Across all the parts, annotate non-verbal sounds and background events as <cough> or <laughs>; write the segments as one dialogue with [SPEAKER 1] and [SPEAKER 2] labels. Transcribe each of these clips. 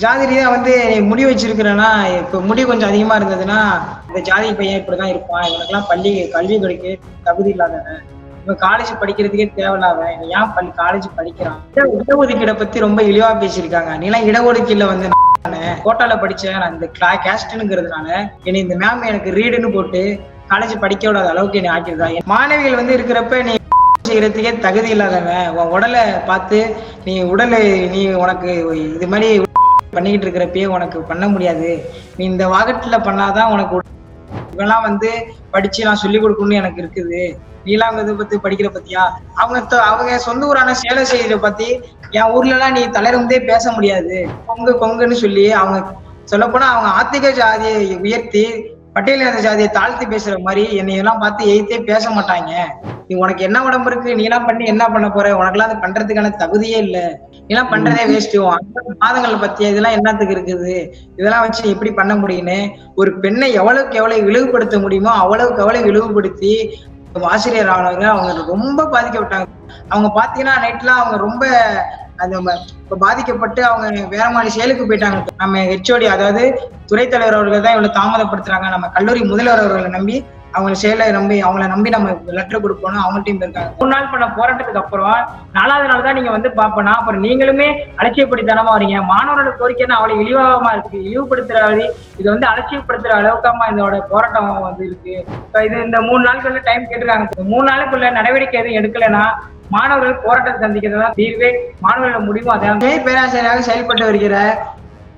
[SPEAKER 1] ஜாதி வந்து நீ முடி வச்சிருக்கிறேன்னா இப்போ முடி கொஞ்சம் அதிகமா இருந்ததுன்னா இந்த ஜாதி பையன் இப்படிதான் இருப்பான். இவனுக்கெல்லாம் பள்ளி கல்வி கிடைக்க தகுதி இல்லாதவன். இவன் காலேஜ் படிக்கிறதுக்கே தேவையில்லாத இவன் ஏன் பள்ளி காலேஜ் படிக்கிறான்? இட- இடஒதுக்கீடை பத்தி ரொம்ப இழிவா பேசியிருக்காங்க. நீலாம் இடஒதுக்கீடுல வந்து கோட்டால படித்தேன் நான் இந்த கேஸ்ட்னுங்கிறதுனால என்னை இந்த மேம் எனக்கு ரீடுன்னு போட்டு காலேஜ் படிக்க விடாத அளவுக்கு என்னை ஆக்கியிருக்கா. மாணவிகள் வந்து இருக்கிறப்ப நீ <laughs> செய்யறதுக்கே தகுதி இல்லாதவன். உன் உடலை பார்த்து நீ உடலை நீ உனக்கு இது மாதிரி பண்ணிக்கிட்டு இருக்கிறப்பயே உனக்கு பண்ண முடியாது. நீ இந்த வாகட்டில் பண்ணாதான் உனக்கு இவெல்லாம் வந்து படிச்சு நான் சொல்லி கொடுக்கணும்னு எனக்கு இருக்குது. நீலாம் இதை பத்தி படிக்கிற பத்தியா? அவங்க அவங்க சொந்த ஊரான சேலை செய்தியை பத்தி என் ஊர்ல எல்லாம் நீ தலையிறந்தே பேச முடியாது. கொங்கு கொங்குன்னு சொல்லி அவங்க சொல்லப்போனா அவங்க ஆத்திக ஜாதியை உயர்த்தி பட்டியலின ஜாதியை தாழ்த்தி பேசுற மாதிரி என்னை எல்லாம் பார்த்து எய்த்தே பேச மாட்டாங்க. நீ உனக்கு என்ன உடம்பு இருக்கு? நீ எல்லாம் பண்ணி என்ன பண்ண போற? உனக்கெல்லாம் அது பண்றதுக்கான தகுதியே இல்ல. நீ எல்லாம் பண்றதே வேஸ்ட் மாதங்கள் பத்தியா இதெல்லாம் என்னத்துக்கு இருக்குது? இதெல்லாம் வச்சு எப்படி பண்ண முடியும்னு ஒரு பெண்ணை எவ்வளவுக்கு எவ்வளவு இழிவுபடுத்த முடியுமோ அவ்வளவுக்கு எவ்வளவு இழிவுபடுத்தி ஆசிரியர் ஆனவங்க அவங்க ரொம்ப பாதிக்கப்பட்டாங்க அவங்க பாத்தீங்கன்னா நைட்லாம் அவங்க ரொம்ப அந்த ம- இப்ப பாதிக்கப்பட்டு அவங்க வேற மாதிரி செயலுக்கு போயிட்டாங்க. நம்ம ஹெச்ஓடி அதாவது துறை தலைவர் அவர்கள் தான் இவ்வளவு தாமதப்படுத்துறாங்க. நம்ம கல்லூரி முதல்வர் அவர்களை நம்பி அவங்க செயலை நம்பி அவங்கள நம்பி நம்ம லெட்டர் கொடுப்போம் அவங்கள்ட்டையும் இருக்காங்க. மூணு நாள் பண்ண போராட்டத்துக்கு அப்புறம் நாலாவது நாள் தான் நீங்க வந்து பாப்பனா அப்புறம் நீங்களுமே அலட்சியப்படுத்தனமா வரீங்க. மாணவரோட கோரிக்கைன்னு அவ்வளவு இழிவாகமா இருக்கு. இழிவுபடுத்துற அளவு இது வந்து அலட்சியப்படுத்துற அளவுக்காம இதோட போராட்டம் வந்து இருக்கு. இது இந்த மூணு நாளுக்குள்ள டைம் கேட்டிருக்காங்க. மூணு நாளுக்குள்ள நடவடிக்கை எதுவும் எடுக்கலைன்னா மாணவர்கள் போராட்டத்தை சந்திக்கிறதா? தீர்வே மாணவர்கள் முடிவு அதான். பேராசிரியராக செயல்பட்டு வருகிற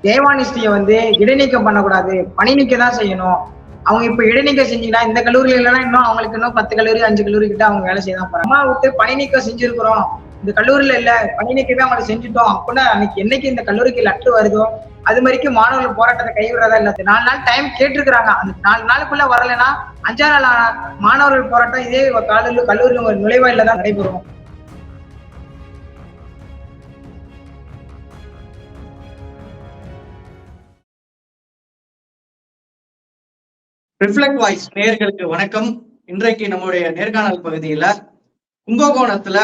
[SPEAKER 1] தேவானிஸ்டியை வந்து இடைநீக்கம் பண்ணக்கூடாது. பணி நீக்க தான் செய்யணும். அவங்க இப்ப இடைநீக்கம் செஞ்சீங்கன்னா இந்த கல்லூரியில இல்லைன்னா இன்னும் அவங்களுக்கு இன்னும் பத்து கல்லூரி அஞ்சு கல்லூரி கிட்ட அவங்க வேலை செய்ய தான் போறாங்க. அம்மா விட்டு பணி நீக்கம் செஞ்சிருக்கிறோம். இந்த கல்லூரியில இல்ல. பணி நீக்கமே அவங்களை செஞ்சுட்டோம். அப்படின்னா அன்னைக்கு என்னைக்கு இந்த கல்லூரிக்கு லட்டு வருதோ அது மாதிரிக்கு மாணவர்கள் போராட்டத்தை கைவிடுறதா இல்ல. நாலு நாள் டைம் கேட்டிருக்கிறாங்க. அந்த நாலு நாளுக்குள்ள வரலைன்னா அஞ்சாறு நாள் மாணவர்கள் போராட்டம் இதே காலையில் கல்லூரியில் ஒரு நுழைவாயில தான் நடைபெறும்.
[SPEAKER 2] ரிஃப்ளெக்ட் வாய்ஸ் நேயர்களுக்கு வணக்கம். இன்றைக்கு நம்முடைய நேர்காணல் பகுதியில கும்பகோணத்துல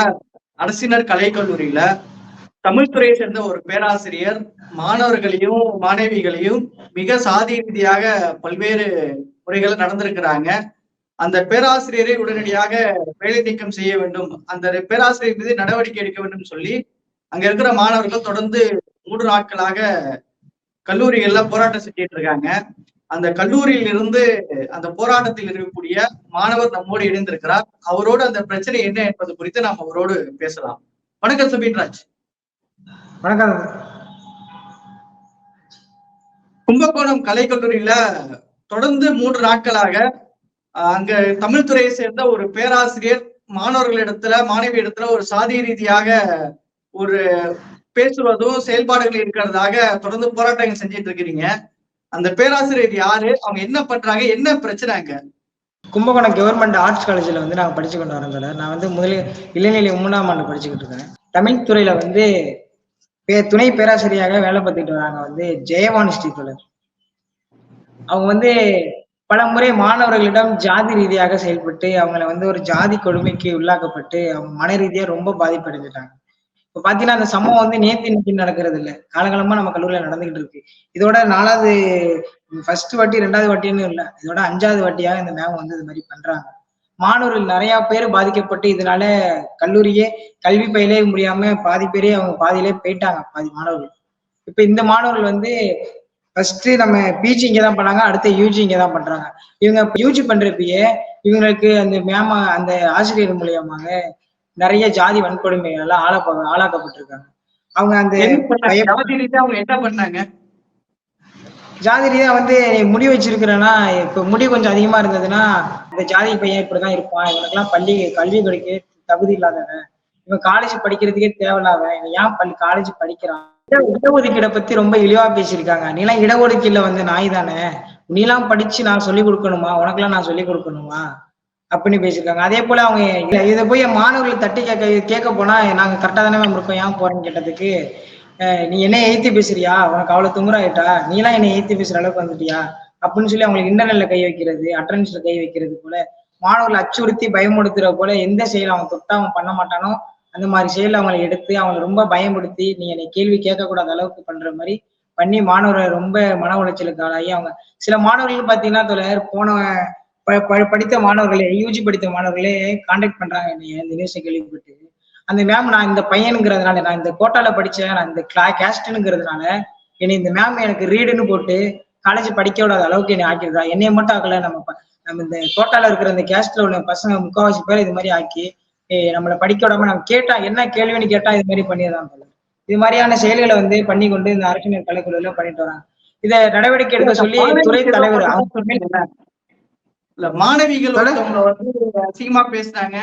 [SPEAKER 2] அரசினர் கலைக்கல்லூரியில தமிழ் துறையை சேர்ந்த ஒரு பேராசிரியர் மாணவர்களையும் மாணவிகளையும் மிக சாதி ரீதியாக பல்வேறு முறைகள் நடந்திருக்கிறாங்க. அந்த பேராசிரியரை உடனடியாக வேலை நீக்கம் செய்ய வேண்டும். அந்த பேராசிரியர் மீது நடவடிக்கை எடுக்க வேண்டும் சொல்லி அங்க இருக்கிற மாணவர்கள் தொடர்ந்து மூன்று நாட்களாக கல்லூரிகள்ல போராட்டம் செஞ்சிட்டு இருக்காங்க. அந்த கல்லூரியில் இருந்து அந்த போராட்டத்தில் இருக்கக்கூடிய மாணவர் நம்மோடு இணைந்திருக்கிறார். அவரோடு அந்த பிரச்சனை என்ன என்பது குறித்து நாம் அவரோடு பேசலாம். வணக்கம் சுபீன்ராஜ்.
[SPEAKER 1] வணக்கம்.
[SPEAKER 2] கும்பகோணம் கலைக்கல்லூரியில தொடர்ந்து மூன்று நாட்களாக அங்க தமிழ் துறையை சேர்ந்த ஒரு பேராசிரியர் மாணவர்களிடத்துல மாணவி இடத்துல ஒரு சாதி ரீதியாக ஒரு பேசுவதும் செயல்பாடுகள் இருக்கிறதாக தொடர்ந்து போராட்டங்கள் செஞ்சிட்டு இருக்கிறீங்க. அந்த பேராசிரியர் யாரு? அவங்க என்ன பண்றாங்க? என்ன பிரச்சனை அங்க
[SPEAKER 1] கும்பகோணம் கவர்மெண்ட் ஆர்ட்ஸ் காலேஜில் வந்து நான் படிச்சு கொண்டு வரோம் நான் வந்து முதலில் இளநிலை மூணாம் ஆண்டு படிச்சுக்கிட்டு இருக்கேன். தமிழ் துறையில வந்து பே துணை பேராசிரியராக வேலை பார்த்துட்டு வராங்க வந்து ஜெயவான் ஸ்ரீதோழர் அவங்க வந்து பல முறை மாணவர்களிடம் ஜாதி ரீதியாக செயல்பட்டு அவங்கள வந்து ஒரு ஜாதி கொடுமைக்கு உள்ளாக்கப்பட்டு அவங்க மன ரீதியா ரொம்ப பாதிப்படைஞ்சிட்டாங்க. இப்ப பாத்தீங்கன்னா அந்த சம்பவம் வந்து நேத்து இன்னைக்கு நடக்கிறது இல்ல காலகாலமா நம்ம கல்லூரியில நடந்துகிட்டு இருக்கு. இதோட நாலாவது ஃபர்ஸ்ட் வாட்டி ரெண்டாவது வாட்டின்னு இல்ல. இதோட அஞ்சாவது வாட்டியாக இந்த மேம் வந்து இது மாதிரி பண்றாங்க. மாணவர்கள் நிறைய பேர் பாதிக்கப்பட்டு இதனால கல்லூரியே கல்வி பயிலே முடியாம பாதி பேரே அவங்க பாதியிலே போயிட்டாங்க பாதி மாணவர்கள். இப்ப இந்த மாணவர்கள் வந்து ஃபர்ஸ்ட் நம்ம பிஜி இங்க தான் பண்ணாங்க அடுத்து யூஜி இங்க தான் பண்றாங்க. இவங்க யூஜி பண்றப்பயே இவங்களுக்கு அந்த மேம அந்த ஆசிரியர் மூலியமாக நிறைய ஜாதி வன்கொடுமைகள் எல்லாம் ஆளாப்ப ஆளாக்கப்பட்டிருக்காங்க. அவங்க அந்த
[SPEAKER 2] பண்ணாங்க? ஜாதி ரீதியா அவங்க என்ன பண்ணாங்க?
[SPEAKER 1] ஜாதி ரீதியா வந்து முடி வச்சிருக்கிறேன்னா இப்ப முடி கொஞ்சம் அதிகமா இருந்ததுன்னா இந்த ஜாதி பையன் இப்படிதான் இருப்பான். இவனுக்கெல்லாம் பள்ளி கல்வி கிடைக்க தகுதி இல்லாதவன். இவன் காலேஜ் படிக்கிறதுக்கே தேவையில்லாதவன் இவன் ஏன் பள்ளி காலேஜ் படிக்கிறான்? இட- இடஒதுக்கீடை பத்தி ரொம்ப இழிவா பேசியிருக்காங்க. நீலாம் இடஒதுக்கீடுல வந்து நாய் தானே? நீலாம் படிச்சு நான் சொல்லி கொடுக்கணுமா? உனக்கெல்லாம் நான் சொல்லி கொடுக்கணுமா? அப்படின்னு பேசியிருக்காங்க. அதே போல அவங்க இதை போய் மாணவர்களை தட்டி கேட்க கேட்க போனா நாங்க கரெக்டா தானே மேம் இருக்கோம். ஏன் போறேன்னு கேட்டதுக்கு நீ என்ன ஏத்தி பேசுறியா? உனக்கு அவ்வளவு திமிராயிட்டா? நீ எல்லாம் என்ன ஏத்தி பேசுற அளவுக்கு வந்துட்டியா? அப்படின்னு சொல்லி அவங்களுக்கு இன்டர்நெட்ல கை வைக்கிறது அட்டண்டன்ஸ்ல கை வைக்கிறது போல மாணவர்களை அச்சுறுத்தி பயமுடுத்துற போல எந்த செயல் அவன் தொட்டா அவன் பண்ண மாட்டானோ அந்த மாதிரி செயல் அவங்களை எடுத்து அவங்களை ரொம்ப பயமுடுத்தி நீ என்னை கேள்வி கேட்கக்கூடாத அளவுக்கு பண்ற மாதிரி பண்ணி மாணவர்களை ரொம்ப மன உளைச்சலுக்கு ஆளாகி அவங்க சில மாணவர்கள் பாத்தீங்கன்னா தோழர் போன படித்த மாணவர்களே யூஜி படித்த மாணவர்களே காண்டாக்ட் பண்றாங்க இந்த நியூஸை கேள்விப்பட்டு. அந்த மேம் நான் இந்த பையனுங்கிறதுனால நான் இந்த கோட்டால படிச்சேன் நான் இந்த கிளா கேஸ்ட்னுங்கிறதுனால என்னை இந்த மேம் எனக்கு ரீடுன்னு போட்டு காலேஜ் படிக்க விடாத அளவுக்கு என்னை ஆக்கிடுறா என்னைய மட்டும் ஆக்கல நம்ம நம்ம இந்த கோட்டால இருக்கிற இந்த கேஸ்ட்ல உள்ள பசங்க முக்காவாசி பேர் இது மாதிரி ஆக்கி நம்மளை படிக்க விடாம நம்ம கேட்டா என்ன கேள்வின்னு கேட்டா இது மாதிரி தோழர். இது மாதிரியான செயல்களை வந்து பண்ணி கொண்டு இந்த அரசினர் கலைக்குழுல பண்ணிட்டு வராங்க. இதை நடவடிக்கை எடுக்க சொல்லி துறை தலைவர்
[SPEAKER 2] இல்ல மாணவிகள் வந்து அசிங்கமா பேசுனாங்க.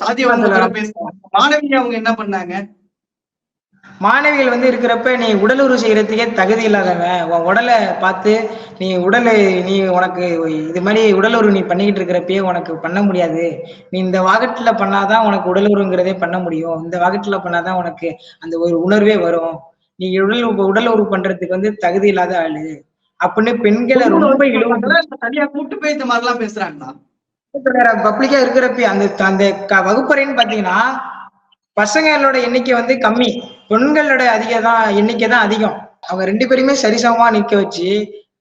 [SPEAKER 2] சாதியவங்க பேசுனாங்க. மாணவி அவங்க என்ன பண்ணாங்க?
[SPEAKER 1] மாணவிகள் வந்து இருக்கிறப்ப நீ உடலுறவு செய்யறதுக்கே தகுதி இல்லாதவன் உன் உடலை பார்த்து நீ உடலை நீ உனக்கு இது மாதிரி உடலுறவு நீ பண்ணிக்கிட்டு இருக்கிறப்பயே உனக்கு பண்ண முடியாது. நீ இந்த வாகட்டுல பண்ணாதான் உனக்கு உடலுறவுங்கிறதே பண்ண முடியும். இந்த வாகட்டுல பண்ணாதான் உனக்கு அந்த ஒரு உணர்வே வரும். நீ உடல் உடல் உறவு பண்றதுக்கு வந்து தகுதி இல்லாத ஆளு. அப்படின்னு பெண்களை ரொம்ப
[SPEAKER 2] தனியா கூட்டு போய் இந்த மாதிரி எல்லாம் பேசுறாங்களா
[SPEAKER 1] பப்ளிக்கா இருக்கிறப்ப அந்த அந்த வகுப்பறைன்னு பாத்தீங்கன்னா பசங்களோட எண்ணிக்கை வந்து கம்மி. பெண்களோட அதிக தான் எண்ணிக்கை தான் அதிகம். அவங்க ரெண்டு பேருமே சரிசமமா நிக்க வச்சு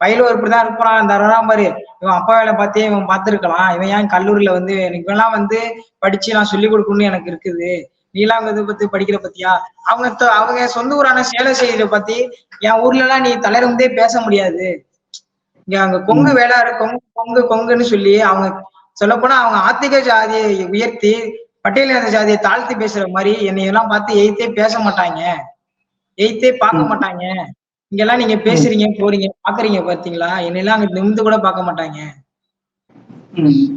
[SPEAKER 1] பயில இப்படிதான் இருப்பான் இந்த அறலாம் பாரு. இவன் அப்பா வேலை பார்த்தே இவன் பார்த்திருக்கலாம். இவன் ஏன் கல்லூரியில வந்து இவெல்லாம் வந்து படிச்சு நான் சொல்லி கொடுக்கணும்னு எனக்கு இருக்குது. நீலாம் இதை பத்தி படிக்கிற பத்தியா? அவங்க அவங்க சொந்த ஊரான சேலை செய்தியை பத்தி என் ஊர்ல எல்லாம் நீ தலையிறந்தே பேச முடியாது. இங்க அங்க கொங்கு வேளாறு கொங்கு கொங்கு கொங்குன்னு சொல்லி அவங்க சொல்லப்போனா அவங்க ஆத்திக ஜாதியை உயர்த்தி பட்டியலின ஜாதியை தாழ்த்தி பேசுற மாதிரி என்னை எல்லாம் பார்த்து எய்த்தே பேச மாட்டாங்க. எய்த்தே பார்க்க. மாட்டாங்க. இங்கெல்லாம் நீங்க பேசுறீங்க போறீங்க பாக்குறீங்க பாத்தீங்களா? என்னெல்லாம் அங்க நிமிந்து கூட பார்க்க மாட்டாங்க.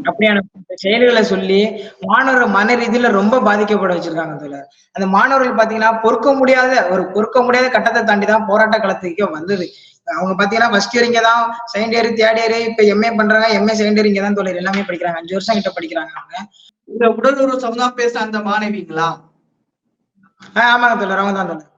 [SPEAKER 1] அப்படியான செயல்களை சொல்லி மாணவர்கள் மன ரீதியில ரொம்ப பாதிக்கப்பட வச்சிருக்காங்க தோழர். அந்த மாணவர்கள் பாத்தீங்கன்னா பொறுக்க முடியாத ஒரு பொறுக்க முடியாத கட்டத்தை தாண்டி தான் போராட்ட களத்துக்கே வந்தது. அவங்க பாத்தீங்கன்னா ஃபர்ஸ்ட் இயர் இங்க தான் செகண்ட் இயர் தேர்ட் இயர் இப்ப எம்ஏ பண்றாங்க எம்ஏ செகண்ட் இயர் இங்க தான் தோழர் எல்லாமே படிக்கிறாங்க. அஞ்சு வருஷம் கிட்ட படிக்கிறாங்க அவங்க.
[SPEAKER 2] இந்த உடல் உறவு சம்பந்தமா பேச அந்த மாணவிங்களா?
[SPEAKER 1] ஆஹ் ஆமாங்க தோழர் அவங்க தான் தோழர்.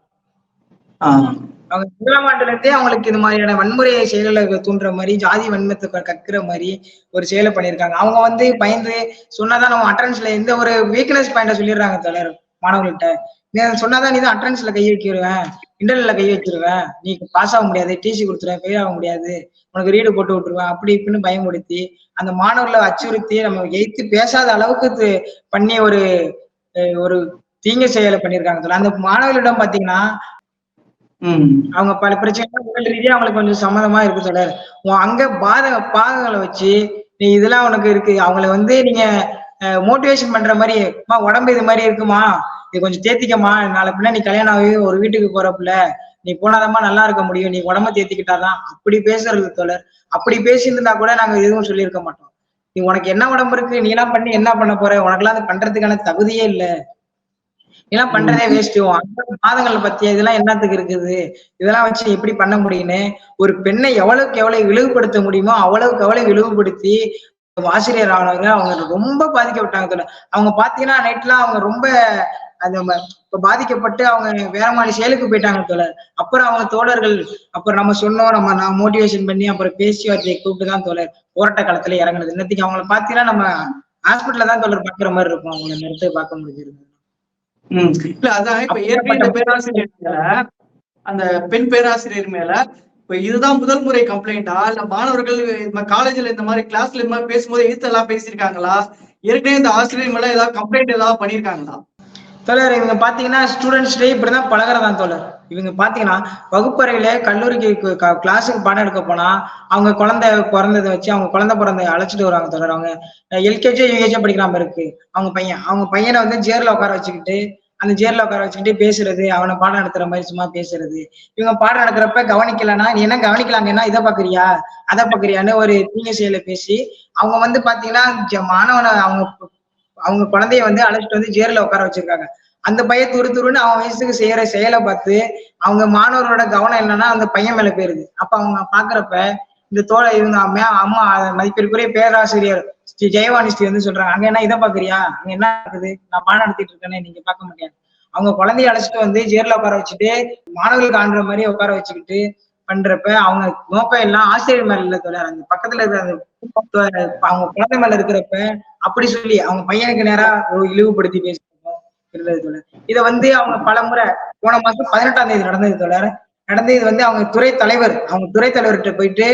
[SPEAKER 2] ஆஹ்
[SPEAKER 1] அவங்க முதலாம் ஆண்டுல இருந்தே அவங்களுக்கு இது மாதிரியான வன்முறை செயல்களை தூண்டுற மாதிரி ஜாதி வன்மத்தை கற்கிற மாதிரி ஒரு செயலை பண்ணியிருக்காங்க. அவங்க வந்து பயந்து சொன்னாதான் நம்ம அட்டன்ஸ்ல எந்த ஒரு வீக்னஸ் பாயிண்ட சொல்லிடுறாங்க தலைவர் மாணவர்கள்ட்ட. நீ சொன்னாதான் நீ தான் அட்டன்ஸ்ல கை வைக்கிடுவேன் இன்டர்னல்ல கை வச்சிருவேன் நீ பாஸ் ஆக முடியாது டிசி கொடுத்துருவேன் ஃபெயில் ஆக முடியாது. உனக்கு ரீடு போட்டு விட்டுருவேன் அப்படி இப்படின்னு பயன்படுத்தி அந்த மாணவர்களை அச்சுறுத்தி நம்ம எய்த்து பேசாத அளவுக்கு பண்ணி ஒரு ஒரு தீங்கு செயலை பண்ணியிருக்காங்க அந்த மாணவர்களிடம் பாத்தீங்கன்னா அவங்க பல பிரச்சனைகள் உடல் ரீதியா அவங்களுக்கு கொஞ்சம் சம்மதமா இருக்கு தொடர் உன் அங்க பாத பாகங்களை வச்சு நீ இதெல்லாம் உனக்கு இருக்கு. அவங்கள வந்து நீங்க மோட்டிவேஷன் பண்ற மாதிரி உடம்பு இது மாதிரி இருக்குமா? இது கொஞ்சம் தேத்திக்கமா நாளை பின்ன நீ கல்யாணம் ஆகி ஒரு வீட்டுக்கு போறப்புல நீ போனாதாம்மா நல்லா இருக்க முடியும். நீ உடம்ப தேத்திக்கிட்டாதான் அப்படி பேசுறது தோழர். அப்படி பேசியிருந்தா கூட நாங்க எதுவும் சொல்லியிருக்க மாட்டோம். நீ உனக்கு என்ன உடம்பு இருக்கு? நீ எல்லாம் பண்ணி என்ன பண்ண போற? உனக்கெல்லாம் அது பண்றதுக்கான தகுதியே இல்லை. இதெல்லாம் பண்றதே வேஸ்ட் மாதங்கள் பத்தி இதெல்லாம் என்னத்துக்கு இருக்குது? இதெல்லாம் வச்சு எப்படி பண்ண முடியும்னு? ஒரு பெண்ணை எவ்வளவுக்கு எவ்வளவு இழிவுபடுத்த முடியுமோ அவ்வளவுக்கு எவ்வளவு இழிவுபடுத்தி ஆசிரியர் ஆனவங்க அவங்க ரொம்ப பாதிக்கப்பட்டாங்க தோழர். அவங்க பாத்தீங்கன்னா நைட்லாம் அவங்க ரொம்ப அந்த இப்ப பாதிக்கப்பட்டு அவங்க வேற மாதிரி செயலுக்கு போயிட்டாங்க தோழர். அப்புறம் அவங்க தோழர்கள் அப்புறம் நம்ம சொன்னோம் நம்ம நான் மோட்டிவேஷன் பண்ணி அப்புறம் பேச்சுவார்த்தையை கூப்பிட்டு தான் தோழர் போராட்ட காலத்துல இறங்குனது. இன்னத்துக்கு அவங்கள பாத்தீங்கன்னா நம்ம ஹாஸ்பிட்டல்ல தான் தோழர் பாக்குற மாதிரி இருக்கும். அவங்களை நிறுத்த பார்க்க முடிஞ்சிருக்கு
[SPEAKER 2] இல்ல அதான் இப்ப ஏற்கனவே இந்த பேராசிரியர் மேல அந்த பெண் பேராசிரியர் மேல இப்ப இதுதான் முதல் முறை கம்ப்ளைண்டா இல்ல மாணவர்கள் இந்த காலேஜ்ல இந்த மாதிரி கிளாஸ்ல இந்த மாதிரி பேசும்போது எதிர்த்து எல்லாம் பேசியிருக்காங்களா? ஏற்கனவே இந்த ஆசிரியர் மேல ஏதாவது கம்ப்ளைண்ட் ஏதாவது பண்ணிருக்காங்களா
[SPEAKER 1] தோழர் இவங்க பாத்தீங்கன்னா ஸ்டூடெண்ட்ஸ்டே இப்படிதான் பழகிறதான் தோழர். இவங்க பாத்தீங்கன்னா வகுப்பறையில கல்லூரிக்கு கிளாஸுக்கு பாடம் எடுக்க போனா அவங்க குழந்தை பிறந்ததை வச்சு அவங்க குழந்தை பிறந்த அழைச்சிட்டு வருவாங்க தோழர். அவங்க எல்கேஜி யூகேஜி படிக்கிற மாதிரி இருக்கு. அவங்க பையன் அவங்க பையனை வந்து ஜேர்ல உட்கார வச்சுக்கிட்டு அந்த ஜேர்ல உட்கார வச்சுக்கிட்டு பேசுறது அவனை பாடம் நடத்துற மாதிரி சும்மா பேசுறது. இவங்க பாடம் நடக்கிறப்ப கவனிக்கலன்னா நீ என்ன கவனிக்கலாங்கன்னா இதை பாக்குறியா? அதை பாக்குறியான்னு ஒரு தீங்க செயலை பேசி அவங்க வந்து பாத்தீங்கன்னா மாணவனை அவங்க அவங்க குழந்தைய வந்து அழைச்சிட்டு வந்து ஜேர்ல உட்கார வச்சிருக்காங்க. அந்த பையன் துரு துருன்னு அவன் வயசுக்கு செய்யற செயலை பார்த்து அவங்க மாணவரோட கவனம் என்னன்னா அந்த பையன் மேல போயிருது அப்ப அவங்க பாக்குறப்ப இந்த தோழ இவங்க அம்மா அம்மா மதிப்பிற்குரிய பேராசிரியர் ஸ்ரீ ஜெயவாணி ஸ்ரீ வந்து சொல்றாங்க அங்க என்ன இதை பாக்குறியா அங்க என்ன இருக்குது நான் பாடம் நடத்திட்டு இருக்கேன்னு நீங்க பார்க்க முடியாது அவங்க குழந்தைய அழைச்சிட்டு வந்து ஜேர்ல உட்கார வச்சுட்டு மாணவர்களுக்கு ஆண்டுற மாதிரி உட்கார வச்சுக்கிட்டு பண்றப்ப அவங்க நோக்கம் எல்லாம் ஆசிரியர் மேல இல்ல தோழர். அந்த பக்கத்துல இருக்கிற அவங்க குழந்தை மேல இருக்கிறப்ப அப்படி சொல்லி அவங்க பையனுக்கு நேரா இழிவுபடுத்தி பேசுறோம் இருந்தது தோழர். இத வந்து அவங்க பல முறை போன மாசம் பதினெட்டாம் தேதி நடந்தது தோழர். நடந்து இது வந்து அவங்க துறை தலைவர் அவங்க துறை தலைவர்கிட்ட போயிட்டு